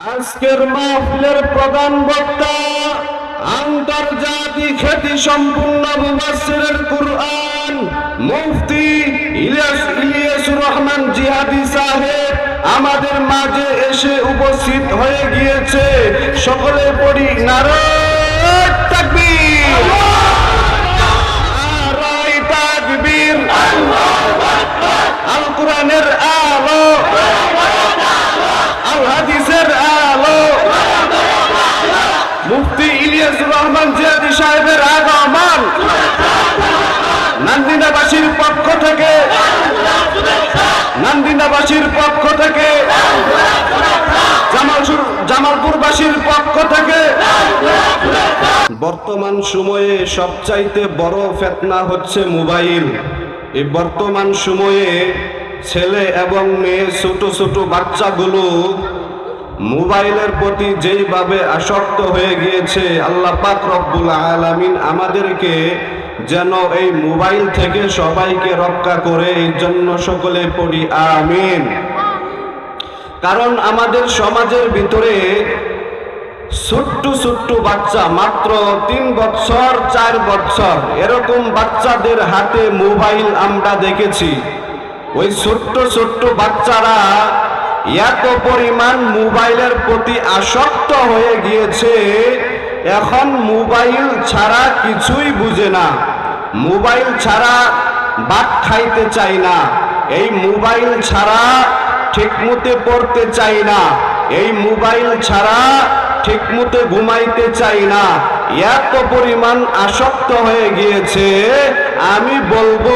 আজকের মাহফিলের প্রধান বক্তা আন্তর্জাতিক খ্যাতি সম্পূর্ণ মুবাসসিরের কুরআন মুফতি ইলিয়াস ইলিয়াসুর রহমান জিহাদি সাহেব আমাদের মাঝে এসে উপস্থিত হয়ে গিয়েছে। সকলে পড়ি নারায়ণ তাকবীর। নারায় তাকবীর। আল কোরআনের আলো আল হাদিসের আলো মুফতি ইলিয়াসুর রহমান জিয়াদি সাহেবের আগমন নান্দিনাবাসীর পক্ষ থেকে নান্দিনাবাসীর পক্ষ থেকে জামালপুর জামালপুরবাসীর পক্ষ থেকে, বর্তমান সময়ে সবচাইতে বড় ফেতনা হচ্ছে মোবাইল। এই বর্তমান সময়ে ছেলে এবং মেয়ে ছোট ছোট বাচ্চাগুলো মোবাইলের প্রতি যেইভাবে আসক্ত হয়ে গিয়েছে, আল্লাহ পাক রব্বুল আলামিন আমাদেরকে যেন এই মোবাইল থেকে সবাইকে রক্ষা করে, এই জন্য সকলে পড়ি, আমিন। কারণ আমাদের সমাজের ভিতরে ছোট্ট ছোট্ট বাচ্চা মাত্র তিন বছর, চার বছর, এরকম বাচ্চাদের হাতে মোবাইল আমরা দেখেছি। ওই ছোট্ট ছোট্ট বাচ্চারা এত পরিমাণ মোবাইলের প্রতি আসক্ত হয়ে গিয়েছে এখন মোবাইল ছাড়া কিছুই বুঝে না। মোবাইল ছাড়া ভাত খাইতে চাই না। এই মোবাইল ছাড়া ঠিকমতে পড়তে চাই না। এই মোবাইল ছাড়া ঠিকমতো ঘুমাইতে চাই না। এত পরিমাণ আসক্ত হয়ে গিয়েছে, আমি বলব,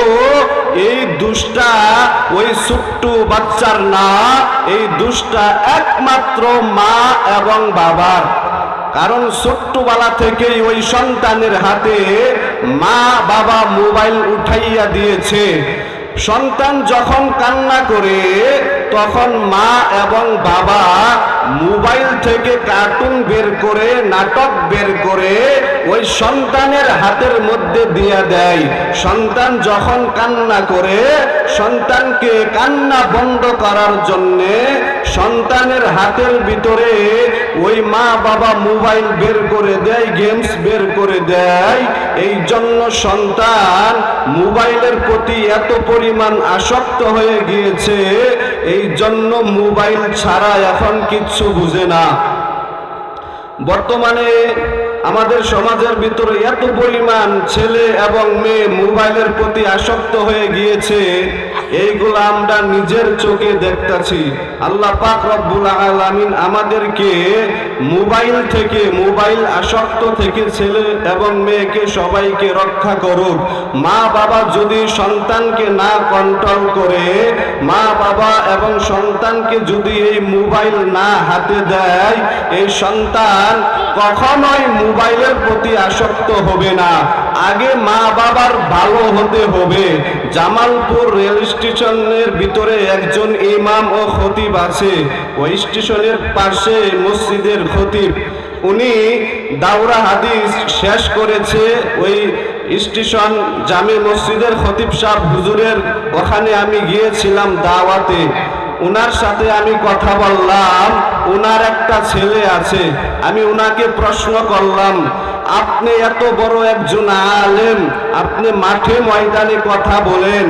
এই দুষ্টা, ওই ছোট্ট বাচ্চার না, এই দুষ্টা একমাত্র মা এবং বাবার। কারণ ছোট্টবেলা থেকেই ওই সন্তানের হাতে মা বাবা মোবাইল উঠাইয়া দিয়েছে। সন্তান যখন কান্না করে, তখন মা এবং বাবা মোবাইল থেকে কার্টুন বের করে, নাটক বের করে ওই সন্তানের হাতের মধ্যে দিয়ে দেয়। সন্তান যখন কান্না করে, সন্তানকে কান্না বন্ধ করার জন্যে সন্তানের হাতের ভিতরে ওই মা বাবা মোবাইল বের করে দেয়, গেমস বের করে দেয়। এই জন্য সন্তান মোবাইলের প্রতি এত পরিমাণ আসক্ত হয়ে গিয়েছে এই জন্য মোবাইল ছাড়া এখন কিচ্ছু বুঝে না। বর্তমানে আমাদের সমাজের ভিতরে এত পরিমাণ ছেলে এবং মেয়ে মোবাইলের প্রতি আসক্ত হয়ে গিয়েছে, এইগুলো আমরা নিজের চোখে দেখতাছি। আল্লাহ পাক রব্বুল আলামিন আমাদেরকে মোবাইল থেকে, মোবাইল আসক্ত থেকে ছেলে এবং মেয়েকে সবাইকে রক্ষা করুক। মা বাবা যদি সন্তানকে না কন্ট্রোল করে, মা বাবা এবং সন্তানকে যদি এই মোবাইল না হাতে দেয়, এই সন্তান কখনোই মোবাইলের প্রতি আসক্ত হবে না। আগে মা বাবার ভালো হতে হবে। জামালপুর রেল স্টেশনের ভিতরে একজন ইমাম ও খতিব আছে। ওই স্টেশনের পাশে মসজিদের খতিব। উনি দাওরা হাদিস শেষ করেছে। ওই স্টেশন জামে মসজিদের খতিব সাহ হুজুরের ওখানে আমি গিয়েছিলাম দাওয়াতে। উনার সাথে আমি কথা বললাম ওনার একটা ছেলে আছে আমি ওনাকে প্রশ্ন করলাম আপনি এত বড় একজন আলেম, আপনি মাঠে ময়দানে কথা বলেন,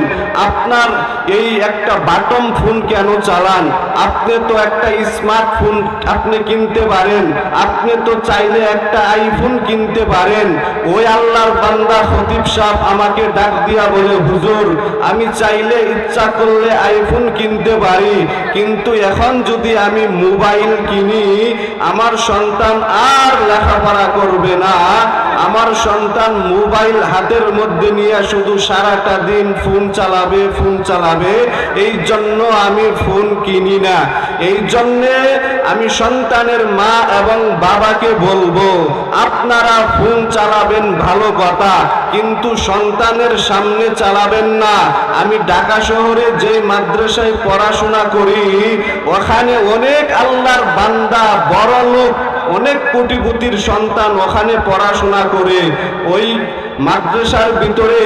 আপনার এই একটা বাটম ফোন কেন চালান? আপনি তো একটা স্মার্টফোন আপনি কিনতে পারেন, আপনি তো চাইলে একটা আইফোন কিনতে পারেন। ওই আল্লাহর বান্দা খতিব সাহেব আমাকে ডাক দিয়া বলে, হুজুর, আমি চাইলে ইচ্ছা করলে আইফোন কিনতে পারি, কিন্তু এখন যদি আমি মোবাইল কিনি, আমার সন্তান আর লেখাপড়া করবে না। আমার সন্তান মোবাইল হাতের মধ্যে নিয়ে শুধু সারাটা দিন ফোন চালাবে ফোন চালাবে। এই জন্য আমি ফোন কিনি না। এই জন্যে আমি সন্তানের মা এবং বাবাকে বলব, আপনারা ফোন চালাবেন ভালো কথা, কিন্তু সন্তানের সামনে চালাবেন না। আমি ঢাকা শহরে যে মাদ্রাসায় পড়াশোনা করি, ওখানে অনেক আল্লাহর বান্দা বড় লোক অনেক কোটিপতির সন্তান ওখানে পড়াশোনা করে, ওই মাদ্রাসার ভিতরে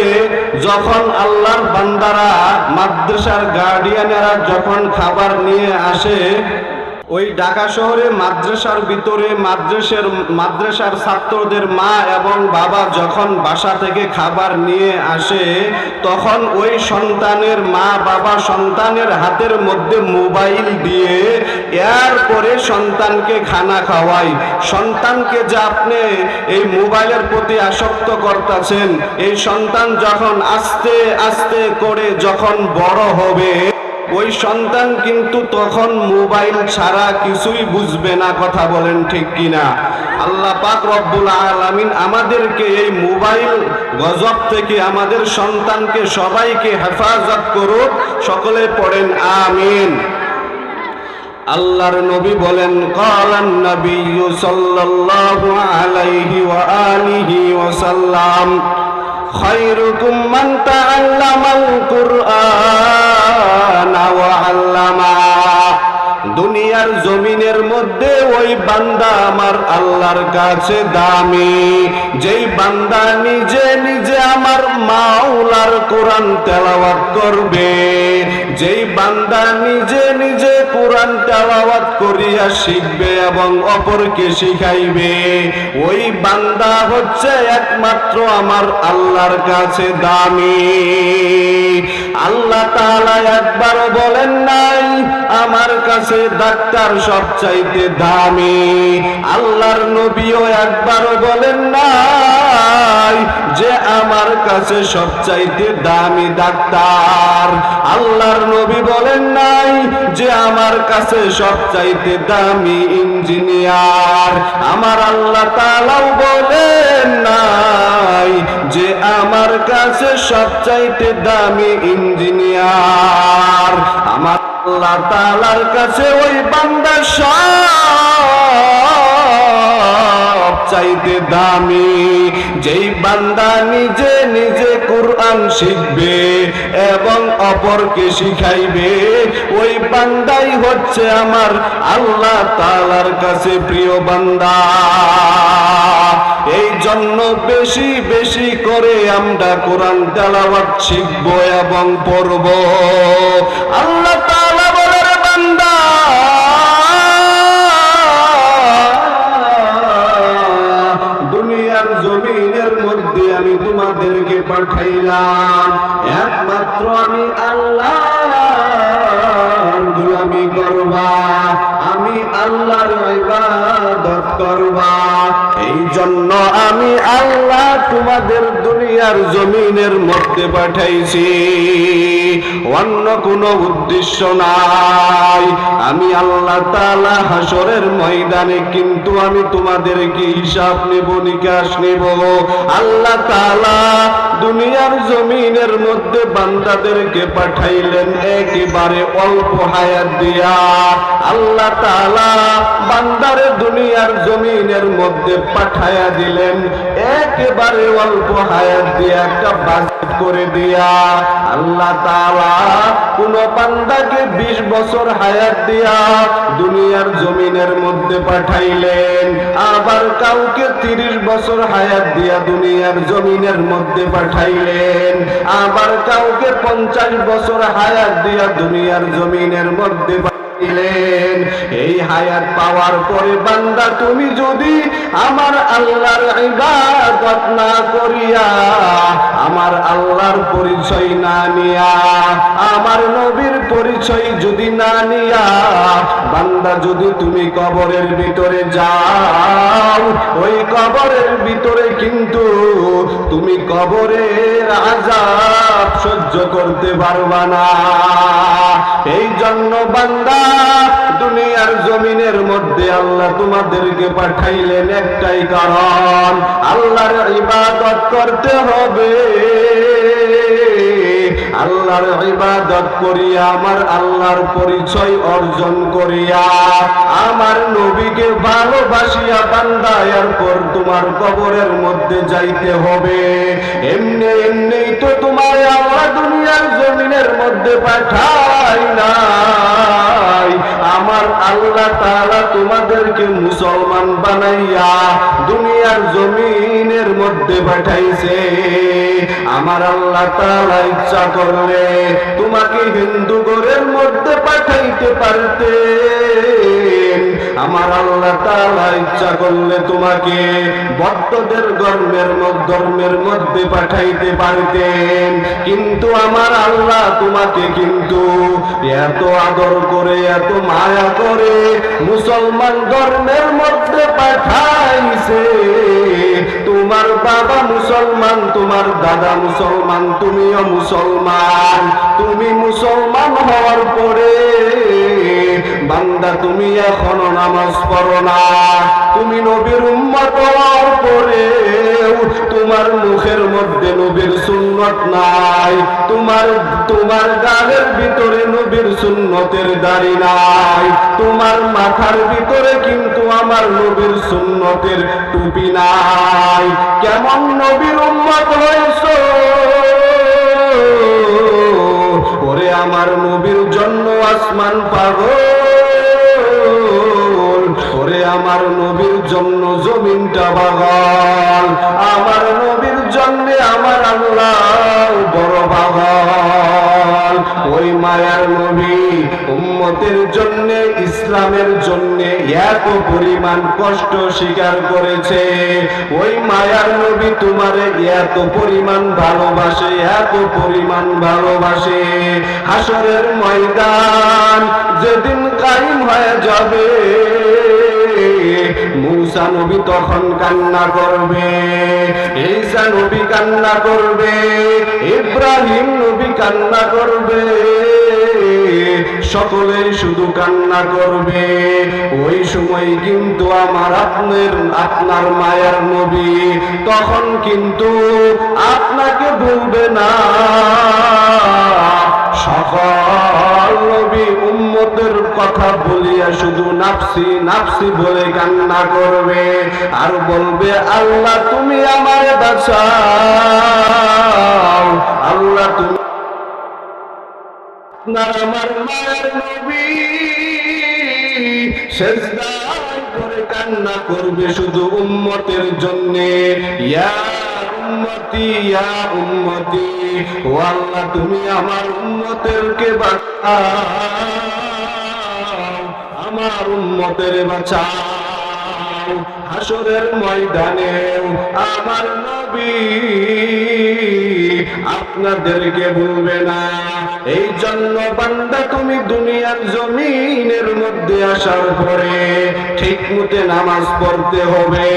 যখন আল্লাহর বান্দারা মাদ্রাসার গার্ডিয়ানেরা যখন খাবার নিয়ে আসে ওই ঢাকা শহরে মাদ্রাসার ভিতরে মাদ্রাসার মাদ্রাসার ছাত্রদের মা এবং বাবা যখন বাসা থেকে খাবার নিয়ে আসে, তখন ওই সন্তানের মা বাবা সন্তানের হাতের মধ্যে মোবাইল দিয়ে এর করে সন্তানকে খানা খাওয়াই সন্তানকে যে আপনি এই মোবাইলের প্রতি আসক্ত করতেছেন, এই সন্তান যখন আস্তে আস্তে করে যখন বড় হবে ওই সন্তান কিন্তু তখন মোবাইল ছাড়া কিছুই বুঝবে না, কথা বলেন ঠিক কিনা। আল্লাহ পাক রব্বুল আলামিন আমাদেরকে এই মোবাইল গজব থেকে আমাদের সন্তানকে সবাইকে হেফাজত করুক, সকলে পড়েন আমিন। আল্লাহর নবী বলেন, কালান নবী সাল্লাল্লাহু আলাইহি ওয়া আলিহি ওয়া সাল্লাম। خيركم من تعلم القرآن وعلمه. দুনিয়ার জমিনের মধ্যে ওই বান্দা আমার আল্লাহর কাছে দামি। যেই বান্দা নিজে নিজে আমার মাওলার কোরআন তেলাওয়াত করবে। যেই বান্দা নিজে নিজে কোরআন তেলাওয়াত করিয়া শিখবে এবং অপরকে শিখাইবে, ওই বান্দা হচ্ছে একমাত্র আমার আল্লাহর কাছে দামি। আল্লাহ তাআলা একবারও বলেন নাই আমার কাছে ডাক্তার সবচাইতে দামি। আল্লাহর নবীও একবারও বলেন নাই যে আমার কাছে সবচাইতে দামি ডাক্তার। আল্লাহর নবী বলেন নাই যে আমার কাছে সবচাইতে দামি ইঞ্জিনিয়ার। আমার আল্লাহ তাআলাও বলেন নাই যে আমার কাছে সবচাইতে দামি ইঞ্জিনিয়ার। আমার আল্লাহ তাআলার কাছে ওই বান্দা সব চাইতে দামি। যেই বান্দা নিজে নিজে কোরআন শিখবে এবং অপরকে শিখাইবে, ওই বান্দাই হচ্ছে আমার আল্লাহ তাআলার কাছে প্রিয় বান্দা। এই জন্য বেশি বেশি করে আমরা কোরআন তেলাওয়াত শিখব এবং পড়ব। আল্লাহ পাঠাইলাম। একমাত্র আমি আল্লাহ গোলামি করবা, আমি আল্লাহর ইবাদত করবা। এই জন্য আমি আল্লাহ তোমাদের দুনিয়ার জমিনের মধ্যে পাঠাইছি। অন্য কোনো উদ্দেশ্য নাই। আমি হাসরের ময়দানে কিন্তু আমি হিসাব নেব, নিকাশ নেব? আল্লাহ দুনিয়ার জমিনের মধ্যে বান্দাদেরকে পাঠাইলেন একেবারে অল্প হায়াত দিয়া। আল্লাহ বান্দারে দুনিয়ার জমিনের মধ্যে পাঠায়া দিলেন, একেবারে অল্প হায়াত দিয়া একটা বাজেট করে দিয়া। আল্লাহ তাআলা কোন বান্দাকে 20 বছর হায়াত দিয়া দুনিয়ার জমিনের মধ্যে পাঠাইলেন। আবার কাউকে 30 বছর হায়াত দিয়া দুনিয়ার জমিনের মধ্যে পাঠাইলেন। আবার কাউকে 50 বছর হায়াত দিয়া দুনিয়ার জমিনের মধ্যে দিলেন এই হায়াত পাওয়ার পরে বান্দা, তুমি যদি আমার আল্লাহর ইবাদত না করিয়া আমার আল্লাহর পরিচয় না নিয়া, আমার নবীর পরিচয় যদি না নিয়া, বান্দা যদি তুমি কবরের ভিতরে যাও, ওই কবরের ভিতরে কিন্তু তুমি কবরের আজাব সহ্য করতে পারবা না। এই জন্য বান্দা দুনিয়ার জমিনের মধ্যে আল্লাহ তোমাদেরকে পাঠাইলেন একটাই কারণ আল্লাহর ইবাদত করতে হবে। আল্লাহর ইবাদত করিয়া, আমার আল্লাহর পরিচয় অর্জন করিয়া, আমার নবীকে ভালোবাসিয়া বান্দা, এরপর তোমার কবরের মধ্যে যাইতে হবে। এমনি এমনি তো তোমার আল্লাহ দুনিয়ার জমিনের মধ্যে পাঠাই নাই। আমার আল্লাহ তাআলা তোমাদেরকে মুসলমান বানাইয়া দুনিয়ার জমিনের মধ্যে পাঠাইছে। আমার আল্লাহ তাআলা ইচ্ছা করে করলে তোমাকে হিন্দু ঘরের মধ্যে পাঠাইতে পারতেন। আমার আল্লাহ তাআলা ইচ্ছা করলে তোমাকে বদ্ধদের ধর্মের ধর্মের মধ্যে পাঠাইতে পারতেন। কিন্তু আমার আল্লাহ তোমাকে কিন্তু এত আদর করে, এত মায়া করে মুসলমান ধর্মের মধ্যে পাঠাইছে। তোমার বাবা মুসলমান, তোমার দাদা মুসলমান, তুমিও মুসলমান। তুমি মুসলমান হওয়ার পরে বান্দা, তুমি এখনও নামাজ পড়ো না। তুমি নবীর উম্মত হওয়ার পরে তোমার মুখের মধ্যে নবীর সুন্নত নাই। তোমার তোমার গালের ভিতরে নবীর সুন্নতের দাড়ি নাই। তোমার মাথার ভিতরে কিন্তু আমার নবীর সুন্নতের টুপি নাই। কেমন নবীর উম্মত হয়েছো? ওরে আমার নবীর জন্য আসমান পাগল। ওরে আমার নবীর জন্য জমিনটা বাগান আমার ওই মায়ার নবী উম্মতের জন্য, ইসলামের জন্য এত পরিমাণ কষ্ট স্বীকার করেছে। ওই মায়ার নবী তোমারে এত পরিমাণ ভালোবাসে, এত পরিমাণ ভালোবাসে। হাসরের ময়দান যেদিন কায়েম হয়ে যাবে নবী তখন কান্না করবে। ঈসা কান্না করবে। ইব্রাহিম নবী কান্না করবে। সকলেই শুধু কান্না করবে। ওই সময় কিন্তু আমার আপনার আপনার মায়ের নবী তখন কিন্তু আপনাকে ভুলবে না। সকল নবী উম্মতের কথা বলিয়া শুধু নাফসি নাফসি বলে কান্না করবে। আর বলবে, আল্লাহ, তুমি আমার বাঁচাও। আল্লাহ, তুমি আমার মায়ের নবী। করে কান্না করবে শুধু উম্মতের জন্য। ইয়া উম্মতি, ইয়া ও আল্লাহ, তুমি আমার উম্মতেরকে বাঁচাও। আমার উম্মতের বাঁচাও। হাসরের ময়দানে আমার নবী আপনাদেরকে ভুলবে না। এই জন্য বান্দা তুমি দুনিয়ার জমিনের মধ্যে আসার পরে ঠিক মতে নামাজ পড়তে হবে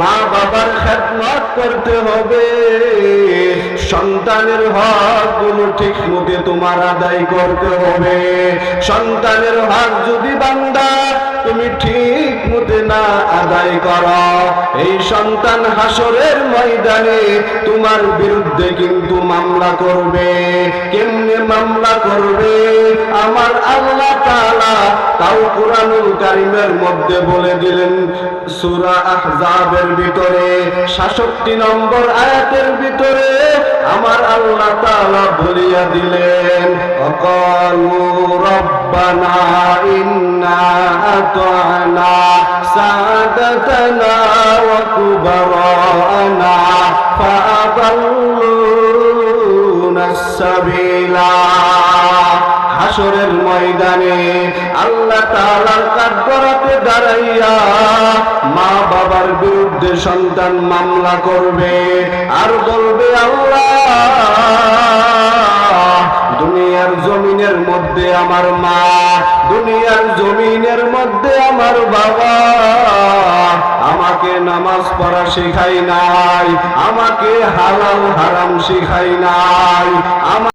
মা বাবার খেদমত করতে হবে। সন্তানের হকগুলো ঠিক মতে তোমার আদায় করতে হবে। সন্তানের হক যদি বান্দা তুমি ঠিক না আদায় করো। এই সন্তান হাসরের ময়দানে তোমার বিরুদ্ধে কিন্তু মামলা করবে। কেমনে মামলা করবে? আমার আল্লাহ তাআলা তাও কোরআনুল কারিমের মধ্যে বলে দিলেন, সূরা আহজাবের ভিতরে 66 নম্বর আয়াতের ভিতরে আমার আল্লাহ তাআলা বলিয়া দিলেন, অকালু রব্বানা ইন্না আতানা ওয়া কুবারানা ফাআদাল্লুনা সাবিলা হাসরের ময়দানে আল্লাহ তাআলার কাঠগড়াতে দাঁড়াইয়া মা বাবার বিরুদ্ধে সন্তান মামলা করবে আর বলবে, আল্লাহ দুনিয়ার জমিনের মধ্যে আমার মা, দুনিয়ার জমিনের মধ্যে আমার বাবা। আমাকে নামাজ পড়া শেখাই নাই, আমাকে হালাল হারাম শেখাই নাই। আমার